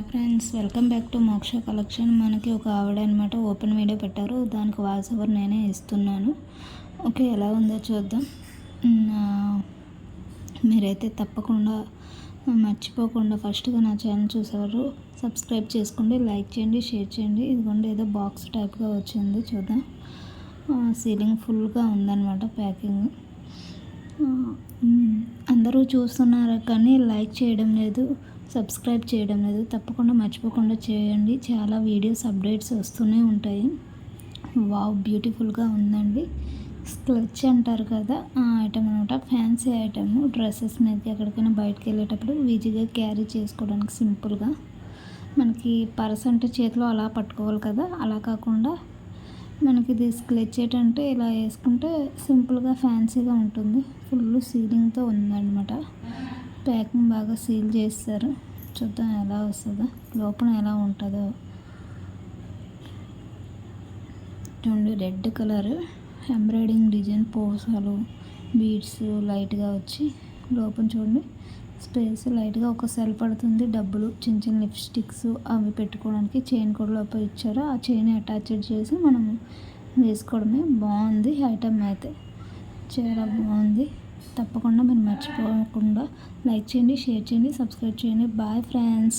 Hi friends welcome back to Moksha collection మనకి ఒక ఆవిడ అనమాట ఓపెన్ వీడియో పెట్టారు. దానికి వాయిస్ ఓవర్ నేనే ఇస్తున్నాను. ఓకే ఎలా ఉందో చూద్దాం. మీరైతే తప్పకుండా మర్చిపోకుండా ఫస్ట్గా నా ఛానల్ చూసేవారు. సబ్స్క్రైబ్ చేసుకోండి లైక్ చేయండి షేర్ చేయండి. ఇదిగోండి ఏదో బాక్స్ టైప్గా వచ్చింది. చూద్దాం. సీలింగ్ ఫుల్గా ఉందన్నమాట ప్యాకింగ్ అందరూ చూస్తున్నారు కానీ లైక్ చేయడం లేదు సబ్స్క్రైబ్ చేయడం లేదు. తప్పకుండా మర్చిపోకుండా చేయండి. చాలా వీడియోస్ అప్డేట్స్ వస్తూనే ఉంటాయి. వావ్ బ్యూటిఫుల్గా ఉందండి. స్క్లచ్ అంటారు కదా ఆ ఐటమ్ అనమాట. ఫ్యాన్సీ ఐటమ్ డ్రెస్సెస్ అనేది ఎక్కడికైనా బయటకు వెళ్ళేటప్పుడు ఈజీగా క్యారీ చేసుకోవడానికి సింపుల్గా. మనకి పర్స్ అంటే చేతిలో అలా పట్టుకోవాలి కదా. అలా కాకుండా మనకి ఇది స్క్లెచ్ అంటే ఇలా వేసుకుంటే సింపుల్గా ఫ్యాన్సీగా ఉంటుంది. ఫుల్ సీలింగ్తో ఉందన్నమాట. ప్యాకింగ్ బాగా సీల్ చేస్తారు. చూద్దాం ఎలా వస్తుందో. లోపల ఎలా ఉంటుందో. చూడండి రెడ్ కలర్. ఎంబ్రాయిడింగ్ డిజైన్ పోసాలు బీడ్స్ లైట్గా వచ్చి లోపల చూడండి. స్పేస్ లైట్గా ఒక సెల్ పడుతుంది. డబ్బులు చిన్న చిన్న లిప్స్టిక్స్ అవి పెట్టుకోవడానికి చైన్ కూడా లోపల ఇచ్చారు. ఆ చైన్ అటాచ్ చేసి మనం వేసుకోవడమే. బాగుంది ఐటమ్ అయితే. చాలా బాగుంది. తప్పకుండా మీరు మర్చిపోకుండా లైక్ చేయండి షేర్ చేయండి సబ్స్క్రైబ్ చేయండి. Bye friends.